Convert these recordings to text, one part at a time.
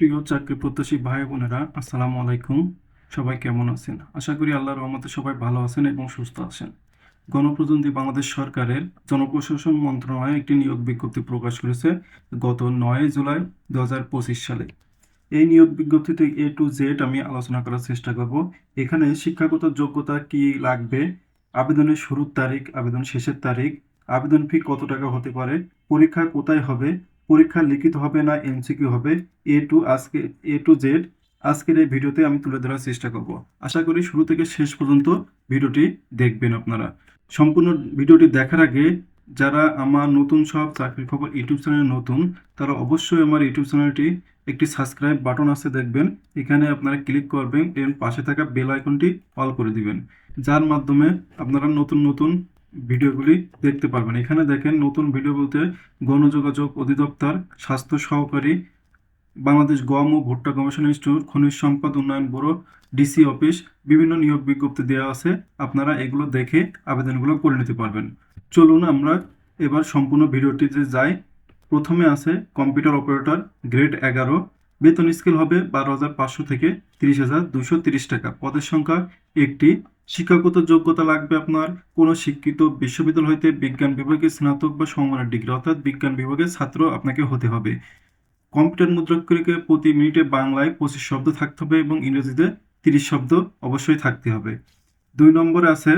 প্রিয় চাকরি প্রত্যাশী ভাই বোনেরা, আসসালামু আলাইকুম। সবাই কেমন আছেন? আশা করি আল্লাহর রহমতে সবাই ভালো আছেন এবং সুস্থ আছেন। গণপ্রজাতন্ত্রী বাংলাদেশ সরকারের জনপ্রশাসন মন্ত্রণালয় একটি নিয়োগ বিজ্ঞপ্তি প্রকাশ করেছে গত নয় জুলাই দু হাজার পঁচিশ সালে। এই নিয়োগ বিজ্ঞপ্তিতে এ টু জেড আমি আলোচনা করার চেষ্টা করব। এখানে শিক্ষাগত যোগ্যতা কি লাগবে, আবেদনের শুরুর তারিখ, আবেদন শেষের তারিখ, আবেদন ফি কত টাকা হতে পারে, পরীক্ষা কোথায় হবে পরীক্ষা লিখিত হবে না এমসিকিউ হবে এ টু আজকে এ টু জেড আজকের এই ভিডিওতে আমি তুলে ধরার চেষ্টা করব। আশা করি শুরু থেকে শেষ পর্যন্ত ভিডিওটি দেখবেন আপনারা। সম্পূর্ণ ভিডিওটি দেখার আগে, যারা আমার নতুন সব চাকরির খবর ইউটিউব চ্যানেলে নতুন, তারা অবশ্যই আমার ইউটিউব চ্যানেলটি একটি সাবস্ক্রাইব বাটন আছে দেখবেন। এখানে আপনারা ক্লিক করবেন এবং পাশে থাকা বেল আইকনটি অল করে দিবেন। যার মাধ্যমে আপনারা নতুন নতুন ভিডিওগুলি দেখতে পারবেন। এখানে দেখেন নতুন ভিডিও বলতে গণযোগাযোগ অধিদপ্তর, স্বাস্থ্য সহকারী, বাংলাদেশ গম ও ভুট্টা গবেষণা ইনস্টিটিউট, খনিজ সম্পদ উন্নয়ন ব্যুরো, ডিসি অফিস, বিভিন্ন নিয়োগ বিজ্ঞপ্তি দেওয়া আছে। আপনারা এগুলো দেখে আবেদনগুলো করে নিতে পারবেন। চলুন আমরা এবার সম্পূর্ণ ভিডিওটিতে যাই। প্রথমে আছে কম্পিউটার অপারেটর, গ্রেড এগারো। বেতন স্কেল হবে বারো হাজার পাঁচশো থেকে তিরিশ হাজার দুশো তিরিশ টাকা। পদের সংখ্যা একটি শিক্ষাগত যোগ্যতা লাগবে আপনার। কোনো শিক্ষিত বিশ্ববিদ্যালয় হইতে বিজ্ঞান বিভাগে স্নাতক বা সমমানের ডিগ্রি, অর্থাৎ বিজ্ঞান বিভাগের ছাত্র আপনাকে হতে হবে। কম্পিউটার মুদ্রাক্ষরিকে প্রতি মিনিটে বাংলায় পঁচিশ শব্দ থাকতে হবে এবং ইংরেজিতে তিরিশ শব্দ অবশ্যই থাকতে হবে। দুই নম্বরে আছে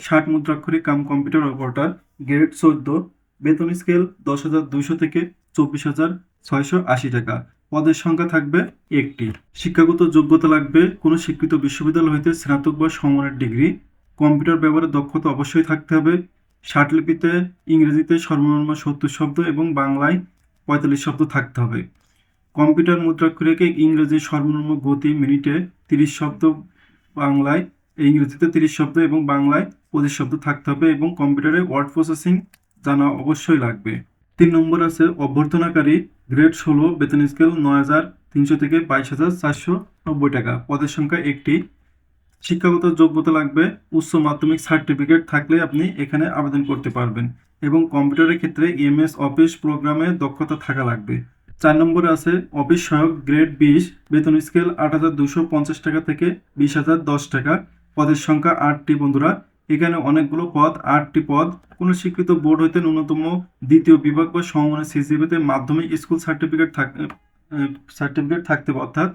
ষাট মুদ্রাক্ষরিক কাম কম্পিউটার অপারেটর গ্রেড চোদ্দ, বেতন স্কেল দশ হাজার দুইশো থেকে চব্বিশ হাজার ছয়শো আশি টাকা। পদের সংখ্যা থাকবে একটি। শিক্ষাগত যোগ্যতা লাগবে কোনো স্বীকৃত বিশ্ববিদ্যালয় হইতে স্নাতক বা সমমানের ডিগ্রি। কম্পিউটার ব্যবহারের দক্ষতা অবশ্যই থাকতে হবে। ষাটলিপিতে ইংরেজিতে সর্বনিম্ন সত্তর শব্দ এবং বাংলায় পঁয়তাল্লিশ শব্দ থাকতে হবে। কম্পিউটার মুদ্রাক্ষরিকে ইংরেজি সর্বনিম্ন গতি মিনিটে তিরিশ শব্দ, বাংলায় ইংরেজিতে তিরিশ শব্দ এবং বাংলায় পঁচিশ শব্দ থাকতে হবে এবং কম্পিউটারে ওয়ার্ড প্রসেসিং জানা অবশ্যই লাগবে। তিন নম্বর আছে অভ্যর্থনাকারী গ্রেড ষোলো বেতন স্কেল নয় হাজার তিনশো থেকে বাইশ হাজার চারশো নব্বই টাকা। পদের সংখ্যা একটি। শিক্ষাগত যোগ্যতা লাগবে। উচ্চ মাধ্যমিক সার্টিফিকেট থাকলে আপনি এখানে আবেদন করতে পারবেন এবং কম্পিউটারের ক্ষেত্রে এমএস অফিস প্রোগ্রামে দক্ষতা থাকা লাগবে। চার নম্বরে আছে অফিস সহায়ক গ্রেড বিশ, বেতন স্কেল আট হাজার দুশো পঞ্চাশ টাকা থেকে বিশ হাজার দশ টাকা। পদের সংখ্যা আটটি, বন্ধুরা। এখানে অনেকগুলো পদ, আটটি পদ। কোনো স্বীকৃত বোর্ড হইতে ন্যূনতম দ্বিতীয় বিভাগ বা সমমানের সিসিবিতে মাধ্যমিক স্কুল সার্টিফিকেট থাক সার্টিফিকেট থাকতে অর্থাৎ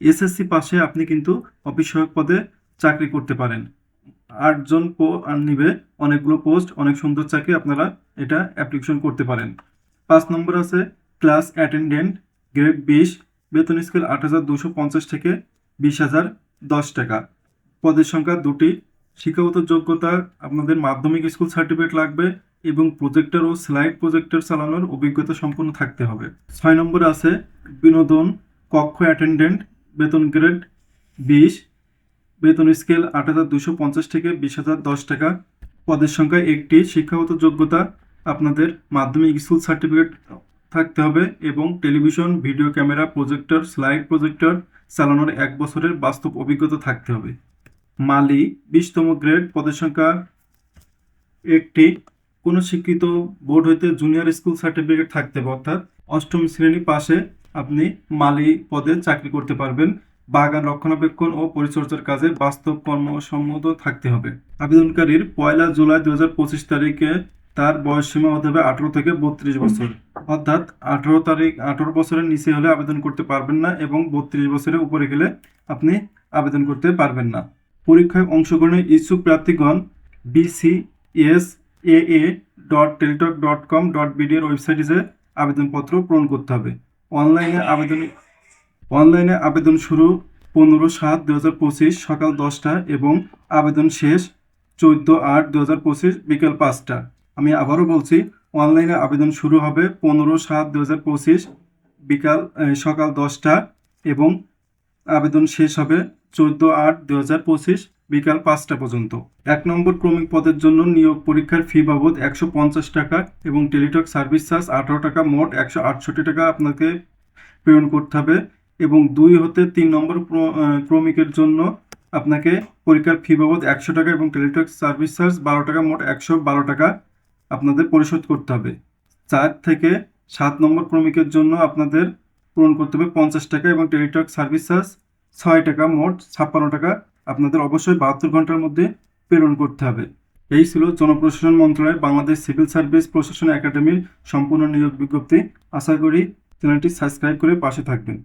এসএসসি পাশে আপনি কিন্তু অফিস সহায়ক পদে চাকরি করতে পারেন। আটজন পো নিবে অনেকগুলো পোস্ট, অনেক সুন্দর চাকরি আপনারা এটা অ্যাপ্লিকেশন করতে পারেন। পাঁচ নম্বর আছে ক্লাস অ্যাটেন্ডেন্ট, গ্রেড বিশ, বেতন স্কেল আট হাজার দুশো পঞ্চাশ থেকে বিশ হাজার দশ টাকা। পদের সংখ্যা দুটি। শিক্ষাগত যোগ্যতা আপনাদের মাধ্যমিক স্কুল সার্টিফিকেট লাগবে এবং প্রজেক্টর ও স্লাইড প্রজেক্টর চালানোর অভিজ্ঞতা সম্পন্ন থাকতে হবে। ছয় নম্বরে আছে বিনোদন, কক্ষ অ্যাটেন্ডেন্ট, বেতন গ্রেড বিশ, বেতন স্কেল আট হাজার দুশো পঞ্চাশ থেকে বিশ হাজার দশ টাকা। পদের সংখ্যা একটি, শিক্ষাগত যোগ্যতা আপনাদের মাধ্যমিক স্কুল সার্টিফিকেট থাকতে হবে এবং television, video camera projector, slide projector চালানোর এক বছরের বাস্তব অভিজ্ঞতা থাকতে হবে। মালি বিশতম গ্রেড পদের সংখ্যা একটি। কোনো শিক্ষিত বোর্ড হইতে জুনিয়র স্কুল সার্টিফিকেট থাকতে হবে, অর্থাৎ অষ্টম শ্রেণি পাশে আপনি মালি পদে চাকরি করতে পারবেন। বাগান রক্ষণাবেক্ষণ ও পরিচর্যার কাজে বাস্তব কর্মসম্মত থাকতে হবে। আবেদনকারীর পয়লা জুলাই দু হাজার পঁচিশ তারিখে তার বয়স সীমা হতে হবে আঠারো থেকে বত্রিশ বছর। অর্থাৎ আঠারো তারিখ, আঠারো বছরের নিচে হলে আবেদন করতে পারবেন না এবং বত্রিশ বছরের উপরে গেলে আপনি আবেদন করতে পারবেন না। পরীক্ষায় অংশগ্রহণের ইচ্ছুক প্রার্থীগণ BCS A A dot Teletalk dot com dot BD এর ওয়েবসাইটে যে আবেদনপত্র পূরণ করতে হবে। অনলাইনে আবেদন অনলাইনে আবেদন শুরু পনেরো সাত দু হাজার পঁচিশ সকাল দশটা এবং আবেদন শেষ চোদ্দ আট দু হাজার পঁচিশ বিকেল পাঁচটা। আমি আবারও বলছি, অনলাইনে আবেদন শুরু হবে পনেরো সাত দু হাজার পঁচিশ বিকাল সকাল দশটা এবং আবেদন শেষ হবে চোদ্দ আট দু হাজার পঁচিশ বিকাল পাঁচটা পর্যন্ত। এক নম্বর ক্রমিক পদের জন্য নিয়োগ পরীক্ষার ফি বাবদ একশো পঞ্চাশ টাকা এবং টেলিটক সার্ভিস চার্জ আঠারো টাকা, মোট একশো আটষট্টি টাকা আপনাকে প্রেরণ করতে হবে এবং দুই হতে তিন নম্বর ক্রমিকের জন্য আপনাকে পরীক্ষার ফি বাবদ একশো টাকা এবং টেলিটক সার্ভিস চার্জ বারো টাকা, মোট একশো বারো টাকা আপনাদের পরিশোধ করতে হবে। চার থেকে সাত নম্বর ক্রমিকের জন্য আপনাদের পূরণ করতে হবে পঞ্চাশ টাকা এবং টেলিটক সার্ভিস চার্জ ছয় টাকা মোট ছাপ্পান্ন টাকা আপনাদের অবশ্যই বাহাত্তর ঘণ্টার মধ্যে প্রেরণ করতে হবে। এই ছিল জনপ্রশাসন মন্ত্রণালয় বাংলাদেশ সিভিল সার্ভিস প্রশাসন একাডেমির সম্পূর্ণ নিয়োগ বিজ্ঞপ্তি। আশা করি চ্যানেলটি সাবস্ক্রাইব করে পাশে থাকবেন।